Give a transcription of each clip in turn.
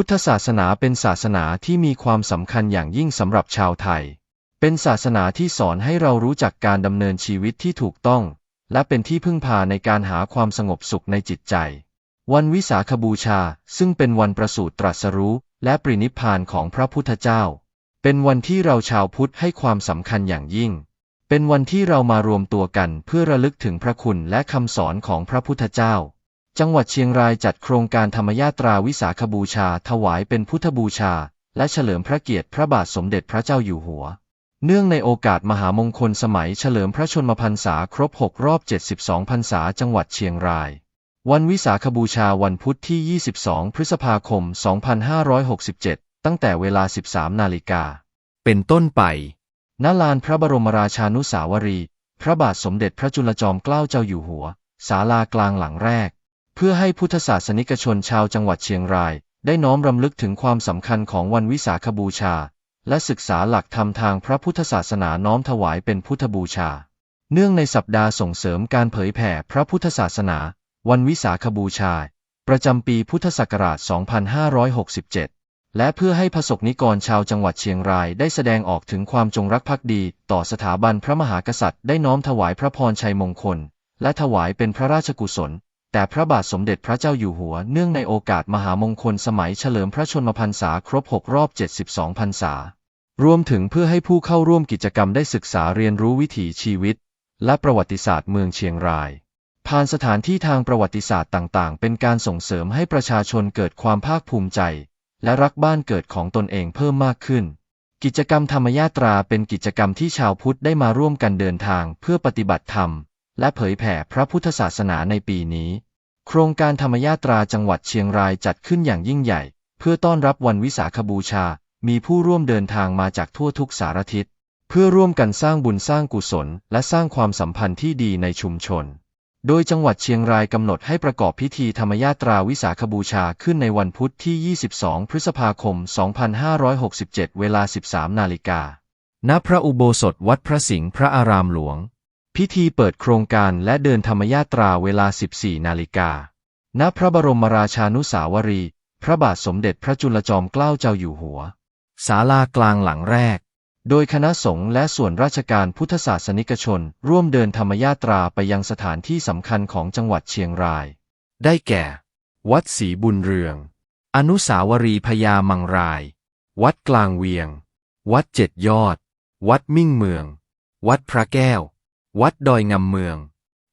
พุทธศาสนาเป็นศาสนาที่มีความสำคัญอย่างยิ่งสำหรับชาวไทย เป็นศาสนาที่สอนให้เรารู้จักการดำเนินชีวิตที่ถูกต้อง และเป็นที่พึ่งพาในการหาความสงบสุขในจิตใจ วันวิสาขบูชา ซึ่งเป็นวันประสูติตรัสรู้ และปรินิพพานของพระพุทธเจ้า เป็นวันที่เราชาวพุทธให้ความสำคัญอย่างยิ่ง เป็นวันที่เรามารวมตัวกันเพื่อระลึกถึงพระคุณและคำสอนของพระพุทธเจ้า จังหวัดเชียงรายจัดโครงการธรรมยาตราวิสาขบูชาถวายเป็นพุทธบูชา และเฉลิมพระเกียรติพระบาทสมเด็จพระเจ้าอยู่หัว เนื่องในโอกาสมหามงคลสมัยเฉลิมพระชนมพรรษาครบ 6 รอบ 72 พรรษาจังหวัดเชียงราย วันวิสาขบูชาวันพุธที่ 22 พฤษภาคม 2567 ตั้งแต่เวลา 13 นาฬิกา เป็นต้นไปณลานพระบรมราชานุสาวรีย์พระบาทสมเด็จพระจุลจอมเกล้าเจ้าอยู่หัว ศาลากลางหลังแรก เพื่อให้พุทธศาสนิกชนชาวจังหวัดเชียงราย ได้น้อมรำลึกถึงความสำคัญของวันวิสาขบูชา และศึกษาหลักธรรมทางพระพุทธศาสนาน้อมถวายเป็นพุทธบูชา เนื่องในสัปดาห์ส่งเสริมการเผยแผ่พระพุทธศาสนา วันวิสาขบูชา ประจำปีพุทธศักราช 2567และเพื่อให้ประสบนิกรชาวจังหวัดเชียงรายได้แสดงออกถึงความจงรักภักดี ต่อสถาบันพระมหากษัตริย์ได้น้อมถวายพระพรชัยมงคล และถวายเป็นพระราชกุศล แต่พระบาทสมเด็จพระเจ้าอยู่หัวเนื่องในโอกาสมหามงคลสมัยเฉลิมพระชนมพรรษาครบ 6 รอบ 72 พรรษารวมถึงเพื่อให้ผู้เข้าร่วมกิจกรรมได้ศึกษาเรียนรู้วิถีชีวิต และประวัติศาสตร์เมืองเชียงราย ผ่านสถานที่ทางประวัติศาสตร์ต่างๆ เป็นการส่งเสริมให้ประชาชนเกิดความภาคภูมิใจ และรักบ้านเกิดของตนเองเพิ่มมากขึ้น กิจกรรมธรรมยาตราเป็นกิจกรรมที่ชาวพุทธได้มาร่วมกันเดินทางเพื่อปฏิบัติธรรม และเผยแผ่พระพุทธศาสนาในปีนี้ โครงการธรรมยาตราจังหวัดเชียงรายจัดขึ้นอย่างยิ่งใหญ่ เพื่อต้อนรับวันวิสาขบูชา มีผู้ร่วมเดินทางมาจากทั่วทุกสารทิศ เพื่อร่วมกันสร้างบุญสร้างกุศล และสร้างความสัมพันธ์ที่ดีในชุมชน โดยจังหวัดเชียงรายกำหนดให้ประกอบพิธีธรรมยาตราวิสาขบูชาขึ้นในวันพุธที่ 22 พฤษภาคม 2567 เวลา 13 นาฬิกาณพระอุโบสถวัดพระสิงห์พระอารามหลวง พิธีเปิดโครงการและเดินธรรมยาตราเวลา 14 นาฬิกา ณ พระบรมราชานุสาวรี พระบาทสมเด็จพระจุลจอมเกล้าเจ้าอยู่หัว ศาลากลางหลังแรก โดยคณะสงฆ์และส่วนราชการพุทธศาสนิกชน ร่วมเดินธรรมยาตราไปยังสถานที่สำคัญของจังหวัดเชียงราย ได้แก่ วัดศรีบุญเรือง อนุสาวรีพญามังราย วัดกลางเวียง วัดเจ็ดยอด วัดมิ่งเมือง วัดพระแก้ว วัดดอยงำเมือง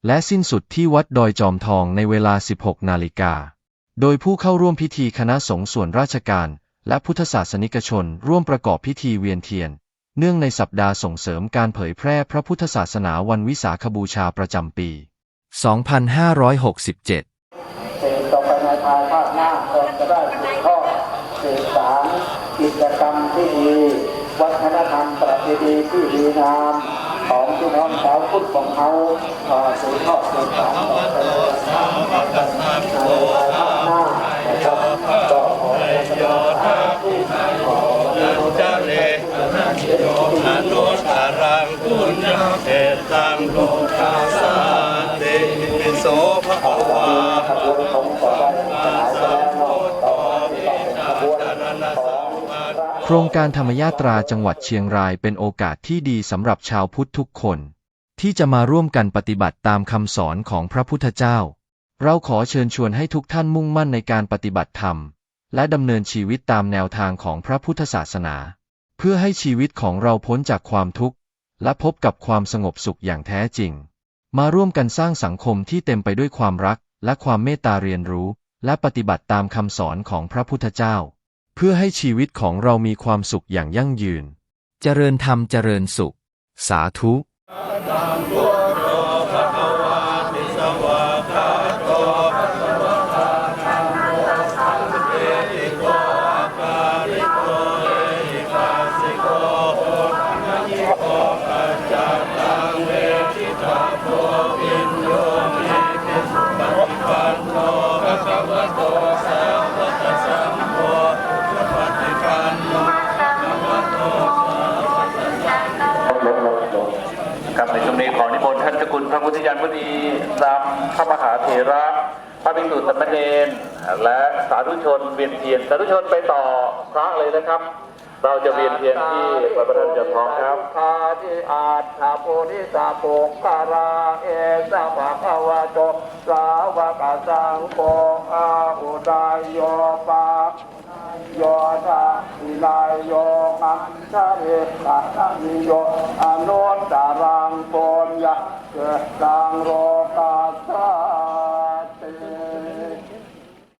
และสิ้นสุดที่วัดดอยจอมทองในเวลา 16 นาฬิกา โดยผู้เข้าร่วมพิธีคณะสงฆ์ส่วนราชการ และพุทธศาสนิกชนร่วมประกอบพิธีเวียนเทียน เนื่องในสัปดาห์ส่งเสริมการเผยแพร่พระพุทธศาสนาวันวิสาขบูชาประจำปี 2567สิ่งต่อไปในภายภาคหน้าตนจะได้สืบทอดสืบสานกิจกรรมที่ดี วัฒนธรรมประเพณีที่ดีงาม ของพี่น้องชาวพุทธของเขาเอ่อสืบทอดสืบสานต่อไปในภายภาหน้านะครับก็ขอให้สาธุขอจาเลนะโยอนุสารังคุณเอตังโลกาส โครงการธรรมยาตราจังหวัดเชียงรายเป็นโอกาสที่ดีสำหรับชาวพุทธทุกคน ที่จะมาร่วมกันปฏิบัติตามคำสอนของพระพุทธเจ้า เราขอเชิญชวนให้ทุกท่านมุ่งมั่นในการปฏิบัติธรรม และดำเนินชีวิตตามแนวทางของพระพุทธศาสนา เพื่อให้ชีวิตของเราพ้นจากความทุกข์ และพบกับความสงบสุขอย่างแท้จริง มาร่วมกันสร้างสังคมที่เต็มไปด้วยความรักและความเมตตาเรียนรู้ และปฏิบัติตามคำสอนของพระพุทธเจ้า เพื่อให้ชีวิตของเรามีความสุขอย่างยั่งยืน เจริญธรรมเจริญสุข สาธุ รับในช่วงนี้ขอนิมนต์ท่านเจ้าคุณพระพุทธญาณพุทธีนำพระมหาเถระ พระภิกษุสามเณรและสาธุชนเวียนเทียน สาธุชนไปต่อพระเลยนะครับ เราจะเวียนเทียนที่พระประธานจะพร้อมครับคาทิอาชาปุริสาปุการาเอสะภะควะโตสาวกสังโฆอาอุดายโยปา โยทาวินายโยมัมชาเรตัตมิโยอนุตารังปนยะเกิดังโรกาสติ